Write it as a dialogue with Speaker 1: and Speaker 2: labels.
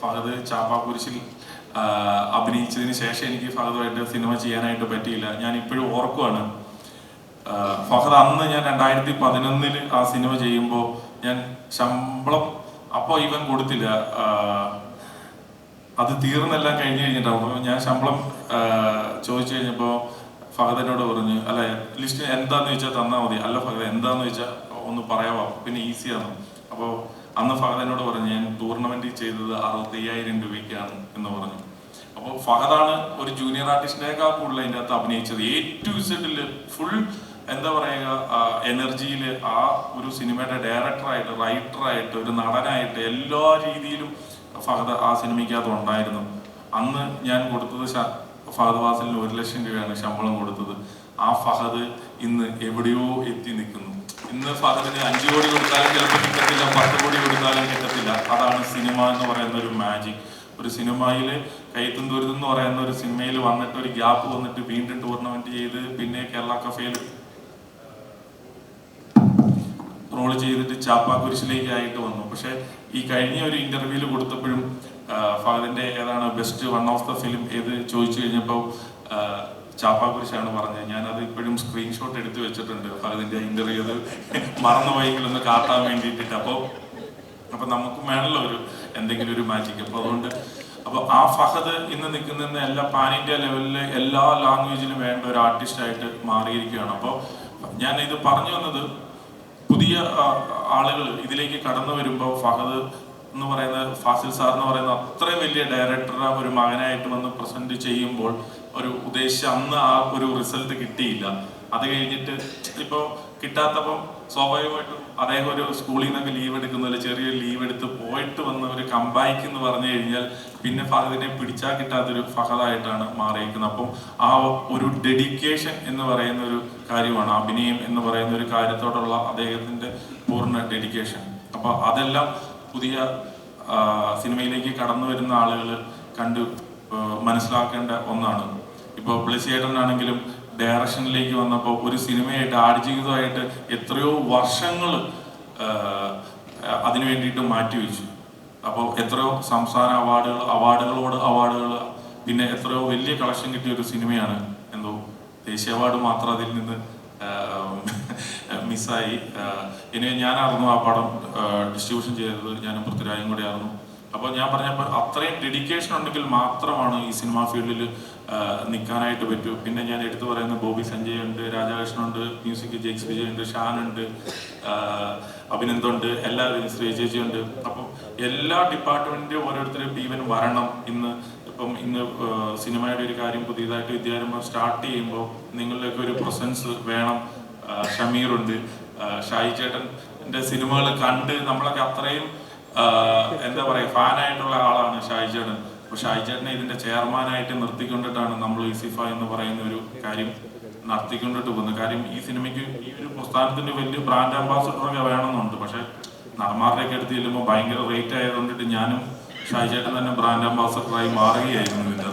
Speaker 1: ഫഹദ് ചാപ്പാക്കുരിശിൽ അഭിനയിച്ചതിന് ശേഷം എനിക്ക് ഫഹദുമായിട്ട് സിനിമ ചെയ്യാനായിട്ട് പറ്റിയില്ല. ഞാൻ ഇപ്പോഴും ഓർക്കുവാണ്. ഫഹദ് അന്ന് ഞാൻ രണ്ടായിരത്തി പതിനൊന്നിൽ ആ സിനിമ ചെയ്യുമ്പോൾ ഞാൻ ശമ്പളം അപ്പോൾ ഇവൻ കൊടുത്തില്ല. അത് തീർന്നെല്ലാം കഴിഞ്ഞ് കഴിഞ്ഞിട്ടാവും. അപ്പോൾ ഞാൻ ശമ്പളം ചോദിച്ചു കഴിഞ്ഞപ്പോൾ ഫഹദിനോട് പറഞ്ഞു അല്ല ലിസ്റ്റ് എന്താന്ന് വെച്ചാൽ തന്നാൽ മതി. അല്ല ഫഹദ് എന്താന്ന് വെച്ചാൽ ഒന്ന് പറയാമോ പിന്നെ ഈസിയാണ് അപ്പോൾ അന്ന് ഫഹദ് എന്നോട് പറഞ്ഞു ഞാൻ ടൂർണമെന്റിൽ ചെയ്തത് അറുപത്തയ്യായിരം രൂപയ്ക്കാണ് എന്ന് പറഞ്ഞു. അപ്പോൾ ഫഹദാണ് ഒരു ജൂനിയർ ആർട്ടിസ്റ്റിനേക്കാൾ കൂടുതൽ അതിന്റെ അകത്ത് അഭിനയിച്ചത്. എ ടു സെഡിൽ ഫുൾ എന്താ പറയുക എനർജിയിൽ ആ ഒരു സിനിമയുടെ ഡയറക്ടറായിട്ട് റൈറ്ററായിട്ട് ഒരു നടനായിട്ട് എല്ലാ രീതിയിലും ഫഹദ് ആ സിനിമയ്ക്കകത്ത് ഉണ്ടായിരുന്നു. അന്ന് ഞാൻ കൊടുത്തത് ഫഹദ് വാസലിന് ഒരു ലക്ഷം രൂപയാണ് ശമ്പളം കൊടുത്തത്. ആ ഫഹദ് ഇന്ന് എവിടെയോ എത്തി നിൽക്കുന്നു. ഇന്ന് ഫാദറിന് അഞ്ചു കോടി കൊടുത്താലും ചിലപ്പോൾ കിട്ടത്തില്ല പത്ത് കോടി കൊടുത്താലും കിട്ടത്തില്ല. അതാണ് സിനിമ എന്ന് പറയുന്ന ഒരു മാജിക് ഒരു സിനിമയിൽ കൈത്തും ദുരിതം എന്ന് പറയുന്ന ഒരു സിനിമയിൽ വന്നിട്ട് ഒരു ഗ്യാപ്പ് വന്നിട്ട് വീണ്ടും ടൂർണമെന്റ് ചെയ്ത് പിന്നെ കേരള കഫേയിൽ റോൾ ചെയ്തിട്ട് ചാപ്പാക്കുരിശിലേക്ക് ആയിട്ട് വന്നു. പക്ഷെ ഈ കഴിഞ്ഞ ഒരു ഇന്റർവ്യൂവിൽ കൊടുത്തപ്പോഴും ഫഹദിന്റെ ഏതാണ് best one of the film ഏത് ചോദിച്ചു കഴിഞ്ഞപ്പോൾ ചാപ്പാക്കുരിശാണ് പറഞ്ഞത്. ഞാനത് ഇപ്പോഴും സ്ക്രീൻഷോട്ട് എടുത്തു വെച്ചിട്ടുണ്ട്. ഫഹദിന്റെ ഇന്റർവ്യൂ അത് മറന്നുപോയെങ്കിലൊന്ന് കാട്ടാൻ വേണ്ടിയിട്ടിട്ട്. അപ്പോൾ അപ്പൊ നമുക്ക് വേണമല്ലോ ഒരു എന്തെങ്കിലും ഒരു മാജിക് അപ്പോൾ അതുകൊണ്ട് അപ്പോൾ ആ ഫഹദ് ഇന്ന് നിൽക്കുന്ന എല്ലാ പാൻ ഇന്ത്യ ലെവലിലെ എല്ലാ ലാംഗ്വേജിലും വേണ്ട ഒരു ആർട്ടിസ്റ്റ് ആയിട്ട് മാറിയിരിക്കുകയാണ്. അപ്പോൾ ഞാൻ ഇത് പറഞ്ഞു വന്നത് പുതിയ ആളുകൾ ഇതിലേക്ക് കടന്നു വരുമ്പോൾ ഫഹദ് എന്ന് പറയുന്ന ഫാസിൽ സാർ എന്ന് പറയുന്ന അത്രയും വലിയ ഡയറക്ടർ ഒരു മകനായിട്ട് വന്ന് പ്രസന്റ് ചെയ്യുമ്പോൾ ഒരു ഉദ്ദേശിച്ച അന്ന് ആ ഒരു റിസൾട്ട് കിട്ടിയില്ല. അത് കഴിഞ്ഞിട്ട് ഇപ്പോൾ കിട്ടാത്തപ്പം സ്വാഭാവികമായിട്ടും അദ്ദേഹം ഒരു സ്കൂളിൽ നിന്നൊക്കെ ലീവ് എടുക്കുന്നതിൽ ചെറിയ ലീവ് എടുത്ത് പോയിട്ട് വന്ന ഒരു കമ്പാക്ക് എന്ന് പറഞ്ഞു കഴിഞ്ഞാൽ പിന്നെ ഫഹദിനെ പിടിച്ചാൽ കിട്ടാത്തൊരു ഫഹദായിട്ടാണ് മാറിയിരിക്കുന്നത്. അപ്പം ആ ഒരു ഡെഡിക്കേഷൻ എന്ന് പറയുന്ന ഒരു കാര്യമാണ് അഭിനയം എന്ന് പറയുന്ന ഒരു കാര്യത്തോടുള്ള അദ്ദേഹത്തിന്റെ പൂർണ ഡെഡിക്കേഷൻ അപ്പൊ അതെല്ലാം പുതിയ സിനിമയിലേക്ക് കടന്നു വരുന്ന ആളുകൾ കണ്ട് മനസ്സിലാക്കേണ്ട ഒന്നാണ്. ഇപ്പോൾ ബ്ലസിയേട്ടനാണെങ്കിലും ഡയറക്ഷനിലേക്ക് വന്നപ്പോൾ ഒരു സിനിമയായിട്ട് ആടുജീവിതമായിട്ട് എത്രയോ വർഷങ്ങൾ അതിനു വേണ്ടിയിട്ട് മാറ്റിവെച്ചു അപ്പോൾ എത്രയോ സംസ്ഥാന അവാർഡുകൾ അവാർഡുകളോട് അവാർഡുകൾ പിന്നെ എത്രയോ വലിയ കളക്ഷൻ കിട്ടിയ ഒരു സിനിമയാണ് എന്തോ ദേശീയ അവാർഡ് മാത്രം അതിൽ നിന്ന് മിസ്സായി. ഇനി ഞാനായിരുന്നു ആ പടം ഡിസ്ട്രിബ്യൂഷൻ ചെയ്തത്. ഞാൻ പൃഥ്വിരാജും കൂടെ ആയിരുന്നു അപ്പോൾ ഞാൻ പറഞ്ഞപ്പോൾ അത്രയും ഡെഡിക്കേഷൻ ഉണ്ടെങ്കിൽ മാത്രമാണ് ഈ സിനിമാ ഫീൽഡിൽ നിൽക്കാനായിട്ട് പറ്റൂ. പിന്നെ ഞാൻ എടുത്തു പറയുന്ന ബോബി സഞ്ജയ് ഉണ്ട് രാജാകൃഷ്ണൻ ഉണ്ട് മ്യൂസിക് ജെയ്ക്സ് വിജയ് ഉണ്ട് ഷാൻ ഉണ്ട് അഭിനന്ദുണ്ട് എല്ലാവരും ശ്രീജേജി ഉണ്ട്. അപ്പം എല്ലാ ഡിപ്പാർട്ട്മെന്റിന്റെ ഓരോരുത്തരും ഈവൻ വരണം. ഇന്ന് ഇപ്പം ഇന്ന് സിനിമയുടെ ഒരു കാര്യം പുതിയതായിട്ട് വിദ്യാരംഭം സ്റ്റാർട്ട് ചെയ്യുമ്പോൾ നിങ്ങളിലൊക്കെ ഒരു പ്രസൻസ് വേണം. ഷമീറുണ്ട്. ഷായി ചേട്ടന്റെ സിനിമകൾ കണ്ട് നമ്മളൊക്കെ അത്രയും എന്താ പറയുക ഫാനായിട്ടുള്ള ആളാണ് ഷായി ചേട്ടൻ. അപ്പൊ ഷായി ചേട്ടനെ ഇതിന്റെ ചെയർമാനായിട്ട് നിർത്തിക്കൊണ്ടിട്ടാണ് നമ്മൾ ഈസിഫ എന്ന് പറയുന്ന ഒരു കാര്യം നടത്തിക്കൊണ്ടിട്ട് പോകുന്നത്. കാര്യം ഈ സിനിമയ്ക്ക് ഈ ഒരു പ്രസ്ഥാനത്തിന് വലിയ ബ്രാൻഡ് അംബാസിഡറൊക്കെ വേണമെന്നുണ്ട്. പക്ഷെ നടന്മാരുടെയൊക്കെ അടുത്ത് ചെല്ലുമ്പോൾ ഭയങ്കര റേറ്റ് ആയതുകൊണ്ടിട്ട് ഞാനും ഷായി ചേട്ടൻ തന്നെ ബ്രാൻഡ് അംബാസിഡറായി മാറുകയായിരുന്നു ഇതിന്റെ